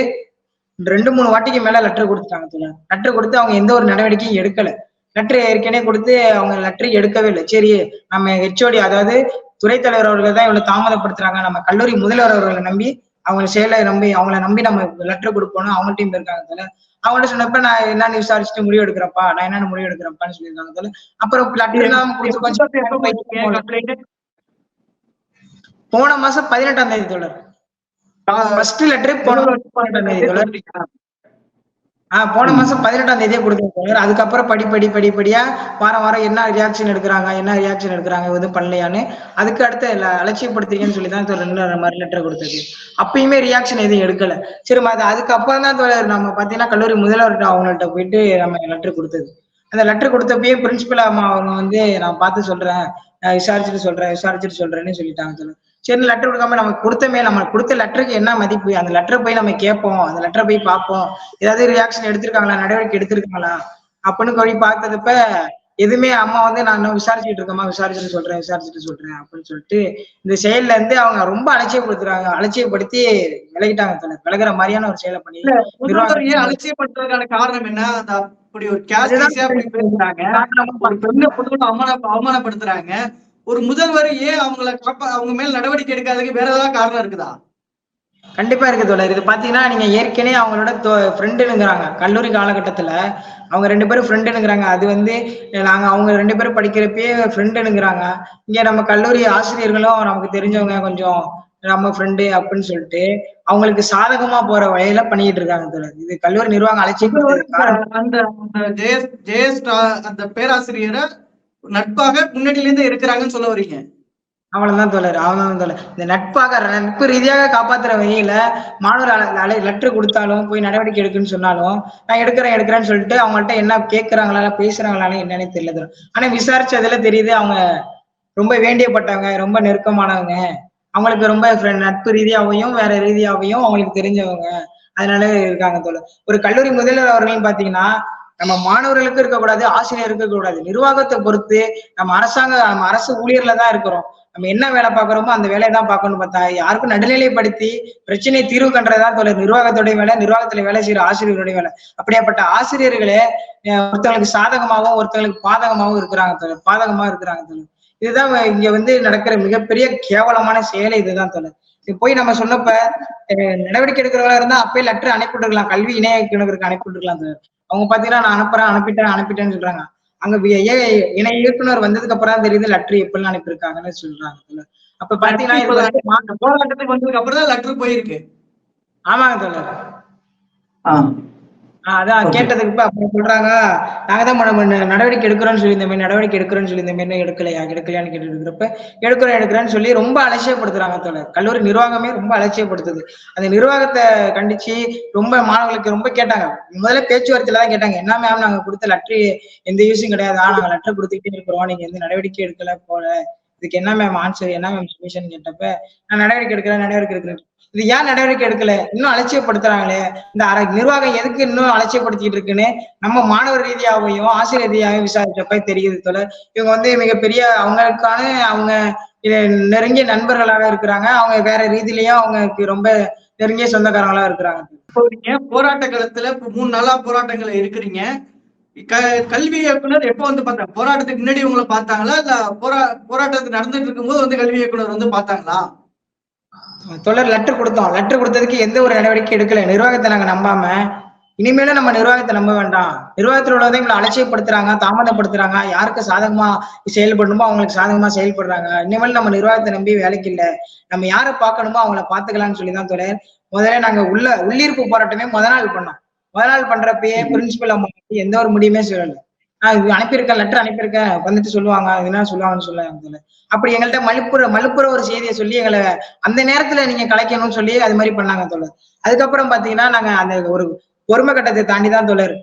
[SPEAKER 1] ரெண்டு மூணு வாட்டிக்கு மேல லெட்டர் கொடுத்துட்டாங்க தோழர். லெட்டர் கொடுத்து அவங்க எந்த ஒரு நடவடிக்கையும் எடுக்கல. லெட்டர் ஏற்கனவே கொடுத்து அவங்க லெட்டர் எடுக்கவே இல்லை. சரி நம்ம ஹெச்ஓடி அதாவது துறை தலைவர் அவர்கள் தான் இவ்வளவு தாமதப்படுத்துறாங்க. நம்ம கல்லூரி முதல்வர் அவர்களை நம்பி அவங்க செயலை நம்பி அவங்கள நம்பி நம்ம லெட்டர் கொடுப்போம் அவங்கள்ட்டையும் இருக்காங்க தோழர் அவங்கள்ட்ட சொன்னப்ப நான் என்னன்னு விசாரிச்சுட்டு முடிவு எடுக்கிறப்பா? நான் என்னென்ன முடிவு எடுக்கிறப்பான்னு சொல்லியிருக்காங்க அப்புறம் லெட்டர் எல்லாம் கொடுத்து கொஞ்சம் போன மாசம் பதினெட்டாம் தேதி தோழர். ஃபர்ஸ்ட் லெட்டர் போன பதினெட்டாம் தேதி தோழர். ஆஹ் போன மாசம் பதினெட்டாம் தேதியே கொடுத்தீங்க அதுக்கப்புறம் படி படி படிப்படியா வாரம் வாரம் என்ன ரியாக்ஷன் எடுக்கிறாங்க என்ன ரியாக்ஷன் எடுக்கிறாங்க எதுவும் பண்ணலையான்னு அதுக்கு அடுத்து அலட்சியப்படுத்துறீங்கன்னு சொல்லி தான் ரெண்டு மாதிரி லெட்டர் கொடுத்தது. அப்பயுமே ரியாக்ஷன் எதுவும் எடுக்கல. சரி அது அதுக்கப்புறம் தான் தோழர் நம்ம பாத்தீங்கன்னா கல்லூரி முதல்வர்கிட்ட அவங்கள்ட்ட போயிட்டு நம்ம லெட்டர் கொடுத்தது. அந்த லெட்டர் கொடுத்தப்பயே பிரின்சிபல் அம்மா அவங்க வந்து நான் பார்த்து சொல்றேன் விசாரிச்சுட்டு சொல்றேன் விசாரிச்சுட்டு சொல்றேன்னு சொல்லிட்டாங்க தோழர். சரி லெட்டர் கொடுக்காம நம்ம கொடுத்தமே நம்ம கொடுத்த லெட்டருக்கு என்ன மதிப்பு? அந்த லெட்டர் போய் நம்ம கேட்போம். அந்த லெட்டரை போய் பார்ப்போம். ஏதாவது ரியாக்ஷன் எடுத்திருக்காங்களா? நடவடிக்கை எடுத்திருக்காங்களா? அப்படின்னு போய் பார்த்ததுப்ப எதுவுமே அம்மா வந்து நான் இன்னும் விசாரிச்சுட்டு இருக்கேம்மா விசாரிச்சுட்டு சொல்றேன் விசாரிச்சுட்டு சொல்றேன் அப்படின்னு சொல்லிட்டு இந்த செயல்ல இருந்து அவங்க ரொம்ப அலட்சியப்படுத்துறாங்க. அலட்சியப்படுத்தி விலகிட்டாங்க தோழர் விலகுற மாதிரியான ஒரு செயலை பண்ணி
[SPEAKER 2] அலட்சியப்படுத்துறதுக்கான காரணம் என்ன? அந்த அப்படி ஒரு அப்படி பேசுறாங்க. அவமானப்படுத்துறாங்க. ஒரு முதல்வர் ஏன் அவங்கள காப்பா அவங்க மேல நடவடிக்கை எடுக்காததுக்கு வேற ஏதாவது காரணம் இருக்குதா?
[SPEAKER 1] கண்டிப்பா இருக்கு தோழர். இது பாத்தீங்கன்னா நீங்க ஏற்கனவே அவங்களோட ஃப்ரெண்டுங்கிறாங்க கல்லூரி காலகட்டத்துல அவங்க ரெண்டு பேரும் ஃப்ரெண்டுங்கிறாங்க அது வந்து நாங்க அவங்க ரெண்டு பேரும் படிக்கிறப்பயே ஃப்ரெண்டுங்கிறாங்க இங்க நம்ம கல்லூரி ஆசிரியர்களும் நமக்கு தெரிஞ்சவங்க கொஞ்சம் நம்ம ஃப்ரெண்டு அப்படின்னு சொல்லிட்டு அவங்களுக்கு சாதகமா போற வழியில பண்ணிட்டு இருக்காங்க தோழர். இது கல்லூரி நிர்வாகம்
[SPEAKER 2] ஜெயஸ் அந்த பேராசிரியரை நட்பாக முன்னாடியில இருந்து இருக்கிறாங்கன்னு சொல்ல வரீங்க
[SPEAKER 1] அவ்வளவுதான் தோழர் அவ்வளவுதான் தோழர். இந்த நட்பாக நட்பு ரீதியாக காப்பாத்துற வகையில மாணவர் லெட்டர் கொடுத்தாலும் போய் நடவடிக்கை எடுக்குன்னு சொன்னாலும் நான் எடுக்கிறேன் எடுக்கிறேன்னு சொல்லிட்டு அவங்கள்ட்ட என்ன கேட்கறாங்களா இல்ல பேசுறாங்களான்னு தெரியல தோழர். ஆனா விசாரிச்சதுல தெரியுது அவங்க ரொம்ப வேண்டியப்பட்டவங்க ரொம்ப நெருக்கமானவங்க. அவங்களுக்கு ரொம்ப நட்பு ரீதியாவையும் வேற ரீதியாவையும் அவங்களுக்கு தெரிஞ்சவங்க. அதனால இருக்காங்க தோழர். ஒரு கல்லூரி முதல்வர் அவர்களையும் பாத்தீங்கன்னா நம்ம மாணவர்களுக்கு இருக்கக்கூடாது ஆசிரியருக்கு இருக்கக்கூடாது. நிர்வாகத்தை பொறுத்து நம்ம அரசாங்க நம்ம அரசு ஊழியர்ல தான் இருக்கிறோம். நம்ம என்ன வேலை பார்க்கறோமோ அந்த வேலையை தான் பார்க்கணும் பார்த்தா யாருக்கும் நடுநிலைப்படுத்தி பிரச்சனையை தீர்வு கண்டுறதுதான் தொழில் நிர்வாகத்துடைய வேலை நிர்வாகத்துல வேலை செய்யற ஆசிரியர்களுடைய வேலை. அப்படியாப்பட்ட ஆசிரியர்களே அஹ், ஒருத்தவங்களுக்கு சாதகமாகவும் ஒருத்தவங்களுக்கு பாதகமாகவும் இருக்கிறாங்க தொழில் பாதகமா இருக்கிறாங்க தொழில் இதுதான் இங்க வந்து நடக்கிற மிகப்பெரிய கேவலமான செயலை இதுதான் தொழில் இது போய் நம்ம சொன்னப்ப நடவடிக்கை எடுக்கிறவங்களா இருந்தா அப்பயே லெட்டர் அனுப்பிவிட்டுருக்கலாம். கல்வி இணைய இயக்குநருக்கு அனுப்பிவிட்டுருக்கலாம் தொழில் அவங்க பாத்தீங்கன்னா நான் அனுப்புறேன் அனுப்பிட்டேன் அனுப்பிட்டேன்னு சொல்றாங்க. அங்க இணை இயக்குனர் வந்ததுக்கு அப்புறம் தான் தெரியுது லெட்டர் எப்படிலாம் அனுப்பியிருக்காங்கன்னு சொல்றாங்க அப்ப பாத்தீங்கன்னா
[SPEAKER 2] போராட்டத்துக்கு வந்ததுக்கு அப்புறம் தான் லெட்டர் போயிருக்கு.
[SPEAKER 1] ஆமாங்க தோழர். அதான். கேட்டதுக்கு இப்ப அப்புறம் சொல்றாங்க நாங்க தான் நடவடிக்கை எடுக்கிறோம்னு சொல்லி இந்த மாதிரி நடவடிக்கை எடுக்கிறோம்னு சொல்லி இந்த மாதிரி எடுக்கலையா எடுக்கலையான்னு கேட்டு இருக்கிறப்ப எடுக்கிறோம் எடுக்கிறேன்னு சொல்லி ரொம்ப அலட்சியப்படுத்துறாங்க தோழர். கல்லூரி நிர்வாகமே ரொம்ப அலட்சியப்படுத்துது. அந்த நிர்வாகத்தை கண்டிச்சு ரொம்ப மாணவர்களுக்கு ரொம்ப கேட்டாங்க. முதல்ல பேச்சுவார்த்தையில தான் கேட்டாங்க. என்ன மேம் நாங்க கொடுத்த லெட்டர் எந்த யூஸும் கிடையாது. ஆனா நாங்க லெட்டர் கொடுத்துக்கிட்டே இருக்கிறோம். நீங்க எந்த நடவடிக்கை எடுக்கல போல. இதுக்கு என்ன மேம் ஆன்சர் என்ன மேம் சொல்யூஷன் கேட்டப்ப நான் நடவடிக்கை எடுக்கிறேன் நடவடிக்கை எடுக்கிறேன். இது ஏன் நடவடிக்கை எடுக்கல? இன்னும் அலட்சியப்படுத்துறாங்களே? இந்த அர நிர்வாகம் எதுக்கு இன்னும் அலட்சியப்படுத்திட்டு இருக்குன்னு நம்ம மாணவர் ரீதியாகவும் ஆசிரியர் ரீதியாகவும் விசாரிச்சப்ப தெரியுது தோல இவங்க வந்து மிகப்பெரிய அவங்களுக்கான அவங்க நெருங்கிய நண்பர்களாக இருக்கிறாங்க. அவங்க வேற ரீதியிலயும் அவங்களுக்கு ரொம்ப நெருங்கிய சொந்தக்காரங்களா இருக்கிறாங்க.
[SPEAKER 2] இப்போ போராட்ட காலத்துல மூணு நாளா போராட்டங்கள் இருக்கிறீங்க. க- கல்வி இயக்குனர் எப்போ வந்து பார்த்தாங்க போராட்டத்துக்கு முன்னாடி உங்களை பார்த்தாங்களா? இல்ல போரா போராட்டத்துக்கு நடந்துட்டு இருக்கும்போது வந்து கல்வி இயக்குனர் வந்து பார்த்தாங்களா?
[SPEAKER 1] தொடர் லெட்டர் கொடுத்தோம். லெட்டர் கொடுத்ததுக்கு எந்த ஒரு நடவடிக்கை எடுக்கல. நிர்வாகத்தை நாங்க நம்பாம இனிமேலும் நம்ம நிர்வாகத்தை நம்ப வேண்டாம். நிர்வாகத்தில் உள்ளதை இவ்வளவு அலட்சியப்படுத்துறாங்க தாமதப்படுத்துறாங்க. யாருக்கு சாதகமா செயல்படணுமோ அவங்களுக்கு சாதகமா செயல்படுறாங்க. இனிமேல் நம்ம நிர்வாகத்தை நம்பி வேலைக்கு இல்லை. நம்ம யாரை பார்க்கணுமோ அவங்கள பாத்துக்கலாம்னு சொல்லி தான் தொடர். முதல்ல நாங்க உள்ள உள்ளிருப்பு போராட்டமே முத நாள் பண்ணோம். முத நாள் பண்றப்பயே பிரின்சிபல் அம்மா எந்த ஒரு முடியுமே சொல்லலை. அனுப்பியிருக்க லெட்டர் அனுப்பியிருக்க வந்துட்டு சொல்லுவாங்க. இதெல்லாம் சொல்லுவாங்கன்னு சொல்ல அப்படி எங்கள்கிட்ட மலுப்புற மலுப்புற ஒரு செய்தியை சொல்லி எங்களை அந்த நேரத்துல நீங்க கலைக்கணும்னு சொல்லி அது மாதிரி பண்ணாங்க தோழர். அதுக்கப்புறம் பாத்தீங்கன்னா நாங்க அந்த ஒரு பொறுமை கட்டத்தை தாண்டி தான் தோழர்.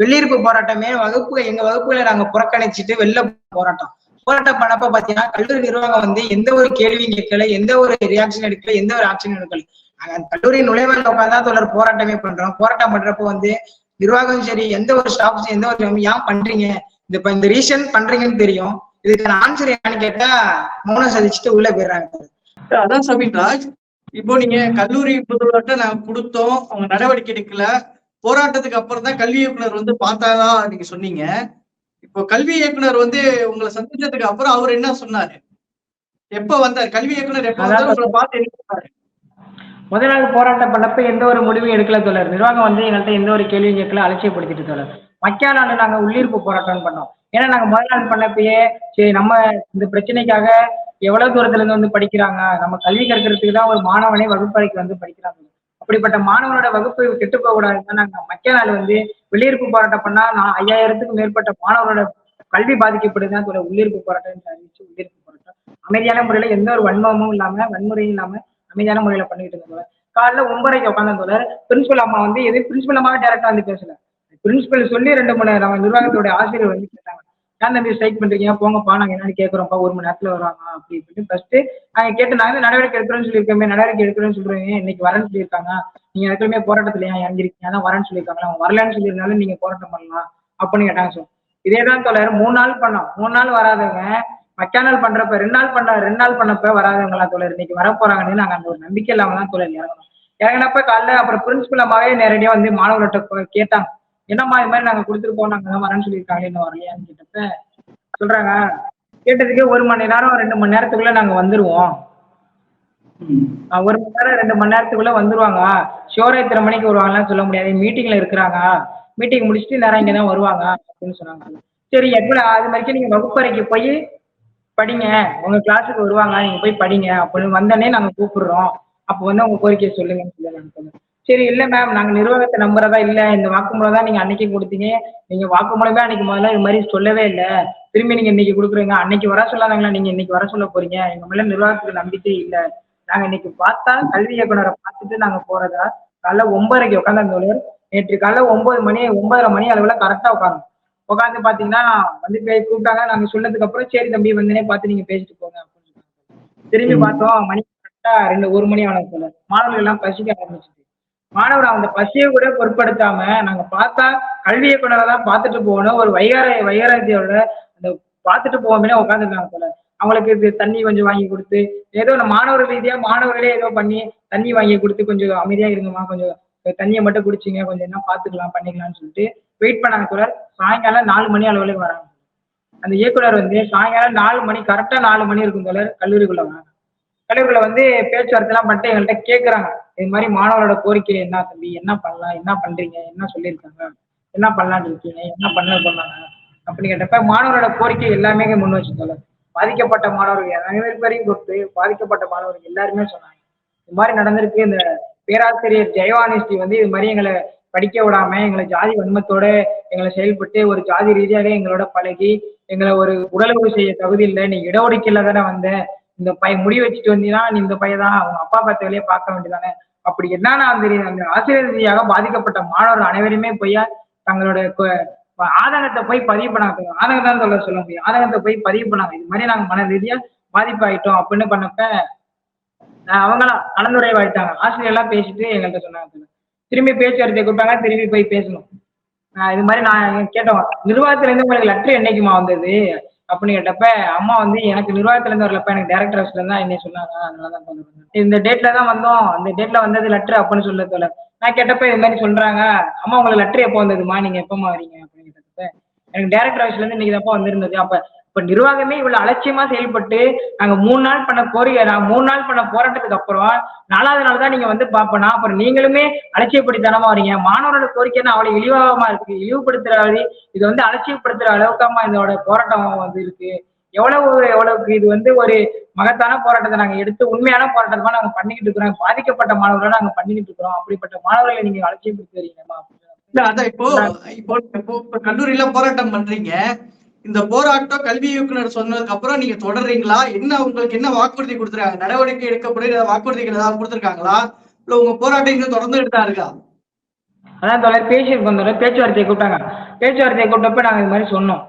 [SPEAKER 1] வெள்ளியிருப்பு போராட்டமே வகுப்பு எங்க வகுப்புகளை நாங்க புறக்கணிச்சிட்டு வெளில போராட்டம். போராட்டம் பண்ணப்ப பாத்தீங்கன்னா கல்லூரி நிர்வாகம் வந்து எந்த ஒரு கேள்வியும் கேட்கல எந்த ஒரு ரியாக்ஷன் எடுக்கல எந்த ஒரு ஆக்ஷன் எடுக்கல. நாங்க அந்த கல்லூரி நுழைவாயில் உட்காந்து தொடர் போராட்டமே பண்றோம். போராட்டம் பண்றப்ப வந்து நிர்வாகம் சரி எந்த ஒரு ஸ்டாஃப்ஸ் எந்த ஒரு ஏன் பண்றீங்க? இந்த இப்ப இந்த ரீசன் பண்றீங்கன்னு தெரியும். இதுக்கான ஆன்சர் என்னன்னு கேட்டா மௌனம் சதிச்சுட்டு உள்ள போயிடுறாங்க
[SPEAKER 2] அதான் சபின்ராஜ் இப்போ நீங்க கல்லூரி முதல்வர்கிட்ட நாங்க கொடுத்தோம். அவங்க நடவடிக்கை எடுக்கல. போராட்டத்துக்கு அப்புறம் தான் கல்வி இயக்குனர் வந்து பார்த்தாதா நீங்க சொன்னீங்க. இப்போ கல்வி இயக்குனர் வந்து உங்களை சந்திச்சதுக்கு அப்புறம் அவர் என்ன சொன்னாரு? எப்ப வந்தார்? கல்வி இயக்குனர் எப்ப வந்தார்? உங்களை பார்த்து என்ன சொன்னாரு?
[SPEAKER 1] முதல் நாள் போராட்டம் பண்ணப்ப எந்த ஒரு முடிவும் எடுக்கல தோழர். நிர்வாகம் வந்து எங்கள்கிட்ட எந்த ஒரு கேள்வியும் கேட்கல அலட்சியப்படுத்திட்டு தோழர். மக்கா நாள் நாங்கள் உள்ளிருப்பு போராட்டம் பண்ணோம். ஏன்னா நாங்கள் முதல் நாள் பண்ணப்பயே சரி நம்ம இந்த பிரச்சனைக்காக எவ்வளவு தூரத்துல இருந்து வந்து படிக்கிறாங்க? நம்ம கல்வி கற்கிறதுக்கு தான் ஒரு மாணவனே வகுப்பறைக்கு வந்து படிக்கிறாங்க. அப்படிப்பட்ட மாணவனோட வகுப்பு கெட்டு போக கூடாதுன்னு நாங்கள் மக்கா நாள் வந்து வெளியிருப்பு போராட்டம் பண்ணா நான் ஐயாயிரத்துக்கும் மேற்பட்ட மாணவனோட கல்வி பாதிக்கப்படுதுதான் தோழர் உள்ளிருப்பு போராட்டம் அறிவிச்சு உள்ளிருப்பு போராட்டம் அமைதியான முறையில எந்த ஒரு வன்மமும் இல்லாம வன்முறையும் இல்லாம அமைதியான முறையில பண்ணிட்டு இருந்தோம் காலைல ஒன்பரைக்கு உட்காந்த பிரின்சிபல் அம்மா வந்து எது பிரின்சிபல் அம்மாவே டேரக்டா வந்து பேசல. பிரின்சிபல் சொல்லி ரெண்டு மணி நேரம் நிர்வாகத்தோட ஆசிரியர் வந்து கேட்டாங்க. ஏன் தம்பி ஸ்ட்ரைக் பண்றீங்க? போங்கப்பா நாங்க என்னன்னு கேட்கறோம்ப்பா ஒரு மணி நேரத்துல வருவாங்க அப்படி இப்படின்னு ஃபர்ஸ்ட் நாங்க கேட்டு நாங்க நடவடிக்கை எடுக்கிறோம்னு சொல்லியிருக்கோமே நடவடிக்கை எடுக்கிறோம்னு சொல்றீங்க இன்னைக்கு வரேன்னு சொல்லியிருக்காங்க. நீங்க எப்பவுமே போராட்டத்துல ஏன் இறங்கிருக்கீங்க? அதான் வரேன்னு சொல்லியிருக்காங்க. அவங்க வரலன்னு சொல்லியிருந்தாலும் நீங்க போராட்டம் பண்ணலாம் அப்படின்னு கேட்டாங்க சார். இதே தான் தோழர் மூணு நாள் பண்ணோம். மூணு நாள் வராதவங்க மக்கா பண்றப்ப ரெண்டு நாள் பண்ண ரெண்டு நாள் பண்ணப்ப வராதவங்களா தோழர் இன்னைக்கு வர போறாங்கன்னு நாங்க அந்த ஒரு நம்பிக்கை இல்லாம தான் தோழர் இறங்கணும் இறங்கினப்ப காலைல அப்புறம் பிரின்சிபல் அம்மாவே நேரடியா வந்து மாணவர்கிட்ட கேட்டாங்க. என்னம்மா இது மாதிரி நாங்க கொடுத்துருக்கோம் நாங்க தான் வரேன்னு சொல்லியிருக்காங்க இன்னும் வரலையான்னு கேட்டப்ப சொல்றாங்க. கேட்டதுக்கே ஒரு மணி நேரம் ரெண்டு மணி நேரத்துக்குள்ள நாங்க வந்துருவோம். ஒரு மணி நேரம் ரெண்டு மணி நேரத்துக்குள்ள வந்துருவாங்க. ஷோரா இத்தனை மணிக்கு வருவாங்கலாம் சொல்ல முடியாது. மீட்டிங்ல இருக்கிறாங்க. மீட்டிங் முடிச்சுட்டு நேரம் இங்கே தான் வருவாங்க அப்படின்னு சொன்னாங்க. சரி எப்படி அது வரைக்கும் நீங்க வகுப்பறைக்கு போய் படிங்க. உங்க கிளாஸுக்கு வருவாங்க. நீங்க போய் படிங்க. அப்படின்னு வந்தோடனே நாங்க கூப்பிடுறோம். அப்போ வந்து உங்க கோரிக்கையை சொல்லுங்கன்னு சொல்லி நாங்க சொன்னோம். சரி இல்ல மேம் நாங்க நிர்வாகத்தை நம்புறதா இல்ல. இந்த வாக்குமூலம் தான் நீங்க அன்னைக்கு கொடுத்தீங்க. நீங்க வாக்குமூலமே அன்னைக்கு முதல்ல இது மாதிரி சொல்லவே இல்ல. திரும்பி நீங்க இன்னைக்கு கொடுக்குறீங்க. அன்னைக்கு வர சொல்லாதாங்களா நீங்க இன்னைக்கு வர சொல்ல போறீங்க. எங்க மேல நிர்வாகத்துக்கு நம்பிக்கை இல்ல. நாங்க இன்னைக்கு பார்த்தா கல்வி இயக்குனரை பார்த்துட்டு நாங்க போறதா? காலைல ஒன்பதரைக்கு உட்காந்து அந்த நேற்று காலைல ஒன்பது மணி ஒன்பதரை மணி அளவுல கரெக்டா உட்காந்து உட்காந்து பாத்தீங்கன்னா வந்து கூப்பிட்டாங்க. நாங்க சொன்னதுக்கு அப்புறம் சரி தம்பி வந்தனே பார்த்து நீங்க பேசிட்டு போங்க அப்படின்னு. திரும்பி பார்த்தோம் மணி கரெக்டா ரெண்டு ஒரு மணி ஆனது போல. மாணவர்கள் எல்லாம் பசிக்க ஆரம்பிச்சிட்டு. மாணவர் அந்த பசியை கூட பொருட்படுத்தாம நாங்க பார்த்தா கல்வி இயக்குனரை தான் பார்த்துட்டு போகணும். ஒரு வைகார வைகாரத்தியோட அந்த பார்த்துட்டு போவோமே உட்காந்துருக்காங்க போல. அவங்களுக்கு தண்ணி கொஞ்சம் வாங்கி கொடுத்து ஏதோ மாணவர் ரீதியா மாணவர்களே ஏதோ பண்ணி தண்ணி வாங்கி கொடுத்து கொஞ்சம் அமைதியா இருங்கம்மா கொஞ்சம் தண்ணியை மட்டும் குடிச்சிங்க கொஞ்சம் என்ன பார்த்துக்கலாம் பண்ணிக்கலாம்னு சொல்லிட்டு வெயிட் பண்ணாங்க தோழர் சாயங்காலம் நாலு மணி அளவுல வராங்க. அந்த இயக்குனர் வந்து சாயங்காலம் நாலு மணி கரெக்டா நாலு மணி இருக்கும் தோழர் கல்லூரிக்குள்ள வராங்க. கல்லூரிக்குள்ள வந்து பேச்சுவார்த்தை எல்லாம் பண்ணிட்டு எங்கள்கிட்ட கேட்குறாங்க இது மாதிரி மாணவரோட கோரிக்கை என்ன தம்பி? என்ன பண்ணலாம்? என்ன பண்றீங்க? என்ன சொல்லியிருக்காங்க? என்ன பண்ணலாம்னு இருக்கீங்க? என்ன பண்ண பண்ணாங்க அப்படின்னு கேட்டப்ப மாணவரோட கோரிக்கை எல்லாமே முன் வச்சு தோழர் பாதிக்கப்பட்ட மாணவர்கள் எல்லாமே பேரையும் கொடுத்து பாதிக்கப்பட்ட மாணவர்கள் எல்லாருமே சொன்னாங்க. இது மாதிரி நடந்திருக்கு. இந்த பேராசிரியர் ஜெயவானிஷ்டி வந்து இது மாதிரி எங்களை படிக்க விடாம எங்களை ஜாதி வன்மத்தோட எங்களை செயல்பட்டு ஒரு ஜாதி ரீதியாவே எங்களோட பழகி எங்களை ஒரு உடலுறவு செய்ய தகுதி இல்லை நீ இடஒதுக்கீடுல தானே வந்த இந்த பையன் முடி வச்சுட்டு வந்தீங்கன்னா நீ இந்த பையன் தான் அவங்க அப்பா பார்த்த வேலையை பார்க்க வேண்டியதானே? அப்படி என்னன்னா அந்த அந்த ஆசிரியர் ரீதியாக பாதிக்கப்பட்ட மாணவர்கள் அனைவருமே போய் தங்களோட ஆதங்கத்தை போய் பதிவு பண்ணாங்க. ஆதங்கம் தான் சொல்ல சொல்ல முடியும். ஆதங்கத்தை போய் பதிவு பண்ணாங்க. இது மாதிரி நாங்க மன ரீதியா பாதிப்பாயிட்டோம் அப்படின்னு பண்ணப்ப ஆஹ் அவங்களாம் வாழ்த்தாங்க ஆசிரியர் எல்லாம் பேசிட்டு எங்கள்கிட்ட சொன்னாங்க. திரும்பி பேச்சுவார்த்தை கூப்பிட்டாங்க திரும்பி போய் பேசணும். இது மாதிரி நான் கேட்டோம் நிர்வாகத்திலேருந்து உங்களுக்கு லெட்டர் என்னைக்குமா வந்தது? அப்படின்னு கேட்டப்ப அம்மா வந்து எனக்கு நிர்வாகத்திலேருந்து வரலப்ப எனக்கு டேரக்டர் ஹவுஸ்ல தான் என்ன சொன்னாங்க. அதனால தான் இந்த டேட்ல தான் வந்தோம். அந்த டேட்ல வந்தது லெட்டர் அப்படின்னு சொல்ல தோல. நான் கேட்டப்ப இது மாதிரி சொல்றாங்க. அம்மா உங்களுக்கு லெட்டர் எப்போ வந்ததுமா நீங்க எப்பமா வரீங்க? அப்படின்னு கேட்டப்ப எனக்கு டேரக்டர் ஹவுஸ்ல இருந்து இன்னைக்கு தப்பா வந்திருந்தது. அப்ப இப்ப நிர்வாகமே இவ்வளவு அலட்சியமா செயல்பட்டு நாங்க மூணு நாள் பண்ண கோரிக்கை நான் மூணு நாள் பண்ண போராட்டத்துக்கு அப்புறம் நாலாவது நாள் தான் நீங்க வந்து பாப்பனா அப்புறம் நீங்களுமே அலட்சியப்படுத்தனமா வரீங்க. மாணவரோட கோரிக்கைன்னா அவ்வளவு இழிவாகமா இருக்கு. இழிவுபடுத்துற அளவு இது வந்து அலட்சியப்படுத்துற அளவுக்காமா இதோட போராட்டம் வந்து இருக்கு. எவ்வளவு எவ்வளவுக்கு இது வந்து ஒரு மகத்தான போராட்டத்தை நாங்க எடுத்து உண்மையான போராட்டமா நாங்க பண்ணிக்கிட்டு இருக்கிறோம். பாதிக்கப்பட்ட மாணவர்களை நாங்க பண்ணிக்கிட்டு இருக்கிறோம். அப்படிப்பட்ட மாணவர்களை நீங்க
[SPEAKER 2] இப்போ இப்போ இப்போ இப்ப கல்லூரியில போராட்டம் பண்றீங்க. இந்த போராட்டம் கல்வி இயக்குனர் சொன்னதுக்கு அப்புறம் நீங்க தொடர்றீங்களா? என்ன உங்களுக்கு என்ன வாக்குறுதி கொடுத்துருக்காங்க? நடவடிக்கை எடுக்கப்படுகிற வாக்குறுதிகள் ஏதாவது கொடுத்துருக்காங்களா? இல்ல உங்க போராட்டம் இன்னும் தொடர்ந்துட்டு தான் இருக்கா?
[SPEAKER 1] அதான் தோழர் பேசியிருக்கோம் தோழர் பேச்சுவார்த்தையை கூப்பிட்டாங்க. பேச்சுவார்த்தையை கூப்பிட்டப்ப நாங்க இது மாதிரி சொன்னோம்.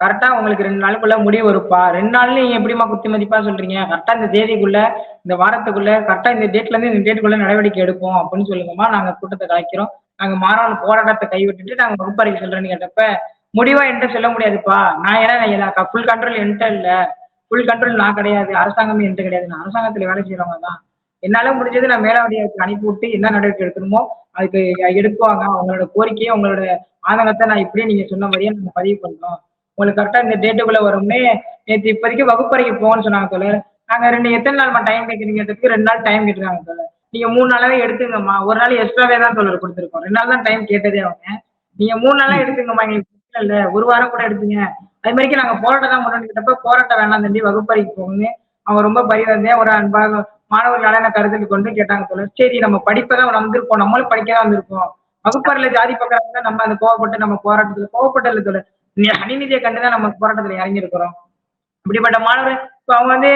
[SPEAKER 1] கரெக்டா உங்களுக்கு ரெண்டு நாளுக்குள்ள முடிவு வருப்பா ரெண்டு நாள்ல நீங்க எப்படிமா குத்தி மதிப்பா சொல்றீங்க? கரெக்டா இந்த தேதிக்குள்ள இந்த வாரத்துக்குள்ள கரெக்டா இந்த டேட்ல இருந்து இந்த டேட்டுக்குள்ள நடவடிக்கை எடுப்போம் அப்படின்னு சொல்லுங்கம்மா. நாங்க கூட்டத்தை கலைக்கிறோம். நாங்க மாறான போராட்டத்தை கைவிட்டுட்டு நாங்க வகுப்பறைக்கு சொல்றேன்னு கேட்டப்ப முடிவா என்கிட்ட சொல்ல முடியாதுப்பா. நான் ஏன்னா ஃபுல் கண்ட்ரோல் என்கிட்ட இல்ல. ஃபுல் கண்ட்ரோல் நான் கிடையாது. அரசாங்கமே என்கிட்ட கிடையாது. நான் அரசாங்கத்துல வேலை செய்யறவங்க தான். என்னால முடிஞ்சது நான் மேலாவடியாருக்கு அனுப்பி விட்டு என்ன நடவடிக்கை எடுக்கணுமோ அதுக்கு எடுக்குவாங்க அவங்களோட கோரிக்கையை உங்களோட ஆதங்கத்தை நான் இப்படியே நீங்க சொன்ன மாதிரியே நாங்க பதிவு பண்ணோம் உங்களுக்கு கரெக்டா இந்த டேட்டுக்குள்ள வரும்னே நேற்று இப்போதைக்கு வகுப்பறைக்கு போகணும்னு சொன்னாங்க சொல்லு நாங்க ரெண்டு எத்தனை நாள்மா டைம் கேட்குறீங்கிறதுக்கு ரெண்டு நாள் டைம் கேட்டுருக்காங்க சொல்லு நீங்க மூணு நாளாவே எடுத்துங்கம்மா. ஒரு நாள் எக்ஸ்ட்ராவே தான் தோழர் கொடுத்துருக்கோம். ரெண்டு நாள் தான் டைம் கேட்டதே அவங்க. நீங்க மூணு நாளா எடுத்துங்கம்மா எங்களுக்கு இல்ல இல்ல ஒரு வாரம் கூட எடுத்தீங்க. அது மாதிரி நாங்க போராட்டம் தான் முன்னெடுக்கிறப்ப போராட்டம் வேணாம் தம்பி வகுப்பறைக்கு போகணும்னு. அவங்க ரொம்ப பரிவந்தே ஒரு அன்பாக மாணவர்களால என்ன கருத்தில் கொண்டு கேட்டாங்க சொல்ல சரி நம்ம படிப்பை தான் வந்திருக்கோம் நம்மளும் படிக்க தான் வந்திருக்கோம் வகுப்பறையில ஜாதி பக்கம் தான் நம்ம அந்த கோவப்பட்டு நம்ம போராட்டத்துல கோவப்பட்டல சொல்ல அணிநிதியை கண்டுதான் நம்ம போராட்டத்துல இறங்கி இருக்கிறோம் இப்படிப்பட்ட மாணவர் இப்போ அவங்க வந்து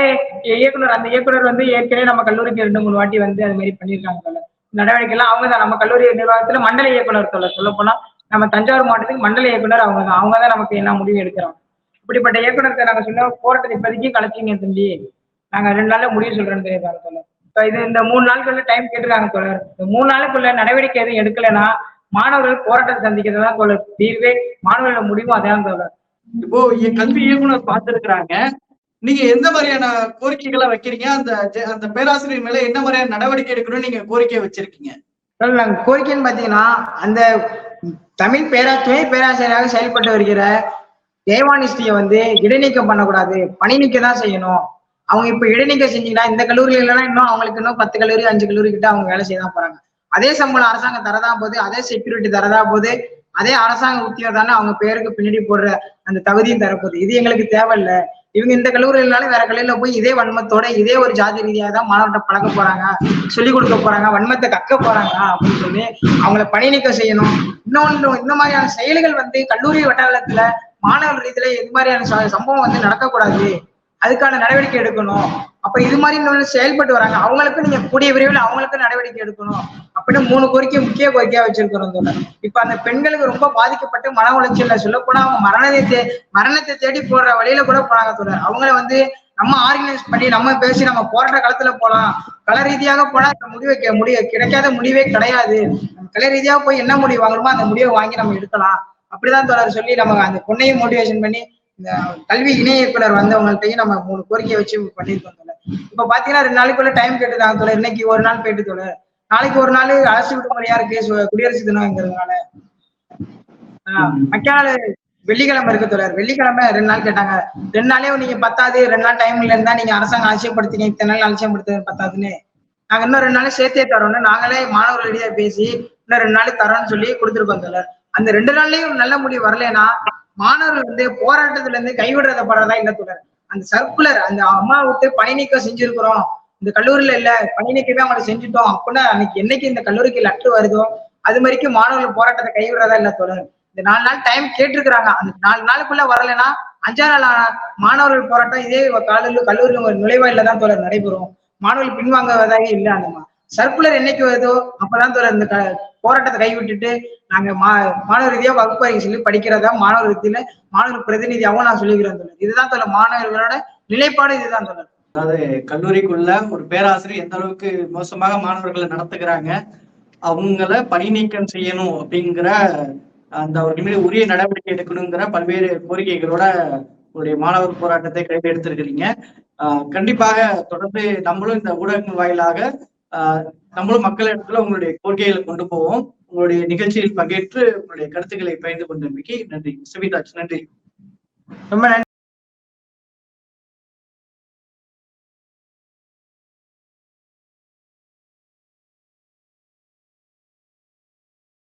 [SPEAKER 1] இயக்குனர் அந்த இயக்குனர் வந்து ஏற்கனவே நம்ம கல்லூரிக்கு ரெண்டு மூணு வாட்டி வந்து அது மாதிரி பண்ணியிருக்காங்க சொல்ல நடவடிக்கை எல்லாம் அவங்க தான். நம்ம கல்லூரி நிர்வாகத்துல மண்டல இயக்குனர் சொல்ல சொல்ல போனா நம்ம தஞ்சாவூர் மாவட்டத்துக்கு மண்டல இயக்குனர் அவங்க தான் அவங்க தான் நமக்கு என்ன முடிவு எடுக்கிறாங்க? இப்படிப்பட்ட இயக்குனருக்கு நாங்க சொன்ன போராட்டத்தை இப்போதைக்கு கலைச்சிங்க தம்பி. நாங்க ரெண்டு நாள்ல முடிவு சொல்றோம்னு தெரியுதாங்க தோழர். இப்போ இது இந்த மூணு நாளுக்குள்ள டைம் கேட்டிருக்காங்க தோழர். இந்த மூணு நாளுக்குள்ள நடவடிக்கை எதுவும் எடுக்கலைன்னா மாணவர்கள் போராட்டத்தை சந்திக்கிறது தான் தோழர் தீர்வே. மாணவர்களோட முடிவும் அதான் தோழர்.
[SPEAKER 2] இப்போ கல்வி இயக்குனர் பார்த்திருக்கிறாங்க. நீங்க எந்த மாதிரியான கோரிக்கைகளை வைக்கிறீங்க? அந்த அந்த பேராசிரியர் மேல என்ன மாதிரியான நடவடிக்கை எடுக்கணும்னு நீங்க கோரிக்கை வச்சிருக்கீங்க?
[SPEAKER 1] நாங்க கோரிக்கைன்னு பாத்தீங்கன்னா அந்த தமிழ் பேரா துணை பேராசிரியராக செயல்பட்டு வருகிற தேவானிஸ்டியை வந்து இடைநீக்கம் பண்ணக்கூடாது. பணி நீக்க தான் செய்யணும். அவங்க இப்ப இடைநீக்கம் செஞ்சீங்கன்னா இந்த கல்லூரியில இன்னும் அவங்களுக்கு இன்னும் பத்து கல்லூரி அஞ்சு கல்லூரி கிட்ட அவங்க வேலை செய்ய தான் போறாங்க. அதே சம்பளம் அரசாங்கம் தரதா போகுது அதே செக்யூரிட்டி தரதா போகுது அதே அரசாங்க உத்தியோகம் தானே அவங்க பேருக்கு பின்னாடி போடுற அந்த தகுதியும் தரப்போகுது. இது எங்களுக்கு தேவையில்லை. இவங்க இந்த கல்லூரியிலாலும் வேற கல்லூரியில போய் இதே வன்மத்தோட இதே ஒரு ஜாதி ரீதியாக தான் மாணவர்கிட்ட பழக போறாங்க சொல்லிக் கொடுக்க போறாங்க வன்மத்தை கக்க போறாங்க அப்படின்னு சொல்லி அவங்கள பணி நீக்கம் செய்யணும். இன்னொன்று இந்த மாதிரியான செயல்கள் வந்து கல்லூரி வட்டாரத்துல மாணவர் ரீதியில இது மாதிரியான ச- சம்பவம் வந்து நடக்கக்கூடாது. அதுக்கான நடவடிக்கை எடுக்கணும். அப்ப இது மாதிரி இன்னொன்று செயல்பட்டு வராங்க. அவங்களுக்கு நீங்க கூடிய விரைவில் அவங்களுக்கு நடவடிக்கை எடுக்கணும். அப்படின்னு மூணு கோரிக்கை முக்கிய கோரிக்கையா வச்சிருக்கிறோம் தோழர். இப்ப அந்த பெண்களுக்கு ரொம்ப பாதிக்கப்பட்டு மன உளைச்சல்ல சொல்ல போனா அவங்க மரணத்தை தே- மரணத்தை தேடி போடுற வழியில கூட போறாங்க தோழர். அவங்கள வந்து நம்ம ஆர்கனைஸ் பண்ணி நம்ம பேசி நம்ம போராட்ட களத்துல போலாம். கல ரீதியாக போனா முடிவை முடிய முடிவு கிடைக்காத முடிவே கிடையாது. கலை ரீதியாக போய் என்ன முடிவு வாங்கணுமோ அந்த முடிவை வாங்கி நம்ம எடுக்கலாம். அப்படிதான் தோழர் சொல்லி நம்ம அந்த பொண்ணையும் மோட்டிவேஷன் பண்ணி இந்த கல்வி இணை இயக்குனர் வந்தவங்கள்ட்டையும் நம்ம மூணு கோரிக்கையை வச்சு பண்ணியிருக்கோம் தோல இப்ப பாத்தீங்கன்னா ரெண்டு நாளைக்குள்ள டைம் கேட்டுதாங்க தோல இன்னைக்கு ஒரு நாள் போயிட்டு தோல நாளைக்கு ஒரு நாள் அரசு விடுமுறையா இருக்கு சு- குடியரசு தினம்ங்கிறதுனால. ஆஹ் வெள்ளிக்கிழமை இருக்கு தோழர். வெள்ளிக்கிழமை ரெண்டு நாள் கேட்டாங்க. ரெண்டு நாளே நீங்க பத்தாது. ரெண்டு நாள் டைம்ல இருந்தா நீங்க அரசாங்கம் அலட்சியப்படுத்திங்க இத்தனை நாள் அலட்சியப்படுத்த பத்தாதுன்னு. நாங்க இன்னும் ரெண்டு நாள் சேர்த்தே தரோம்னு நாங்களே மாணவர்களிடையே பேசி இன்னும் ரெண்டு நாள் தரோம்னு சொல்லி கொடுத்துருக்கோம் தோழர். அந்த ரெண்டு நாள்லயும் நல்ல முடிவு வரலைன்னா மாணவர்கள் வந்து போராட்டத்துல இருந்து கைவிடுறத படுறதா இல்லத்துடன் அந்த சர்க்குலர் அந்த அம்மா விட்டு பயணிக்க செஞ்சிருக்கிறோம். இந்த கல்லூரியில இல்ல பயணிக்கவே அவங்களுக்கு செஞ்சுட்டோம் அப்படின்னா அன்னைக்கு என்னைக்கு இந்த கல்லூரிக்கு லெட்டர் வருதோ அது வரைக்கும் மாணவர்கள் போராட்டத்தை கைவிடுறதா இல்ல தொடர். இந்த நாலு நாள் டைம் கேட்டிருக்கிறாங்க. அந்த நாலு நாளுக்குள்ள வரலைன்னா அஞ்சாறு நாள் ஆனா மாணவர்கள் போராட்டம் இதே கல்லூரி கல்லூரியில் ஒரு நுழைவாயில தான் தொடர் நடைபெறும். மாணவர்கள் பின்வாங்குவதாக இல்லை அந்த சர்க்குலர் என்னைக்கு வருதோ அப்பதான் தோழர் இந்த க- போராட்டத்தை கைவிட்டுட்டு நாங்க மா மாணவர் ரீதியா வகுப்பறை சொல்லி படிக்கிறதா மாணவர் ரீதியில மாணவர் பிரதிநிதியாகவும் நான் சொல்லிக்கிறேன் தோழர். இதுதான் தோழர் மாணவர்களோட நிலைப்பாடு இதுதான் தோழர்.
[SPEAKER 2] கல்லூரிக்குள்ள ஒரு பேராசிரியர் எந்த அளவுக்கு மோசமாக மாணவர்களை நடத்துகிறாங்க அவங்கள பணி நீக்கம் செய்யணும் அப்படிங்கிற அந்த அவர்கள் மீது உரிய நடவடிக்கை எடுக்கணுங்கிற பல்வேறு கோரிக்கைகளோட உங்களுடைய மாணவர் போராட்டத்தை கையில் எடுத்திருக்கிறீங்க. கண்டிப்பாக தொடர்ந்து நம்மளும் இந்த ஊடகங்கள் வாயிலாக நம்மளும் மக்கள் இடத்துல உங்களுடைய கோரிக்கைகளை கொண்டு போவோம். உங்களுடைய நிகழ்ச்சியில் பங்கேற்று உங்களுடைய கருத்துக்களை பகிர்ந்து கொண்டமைக்கு நன்றி. சுவிதாஜ் நன்றி.
[SPEAKER 1] ரொம்ப நன்றி.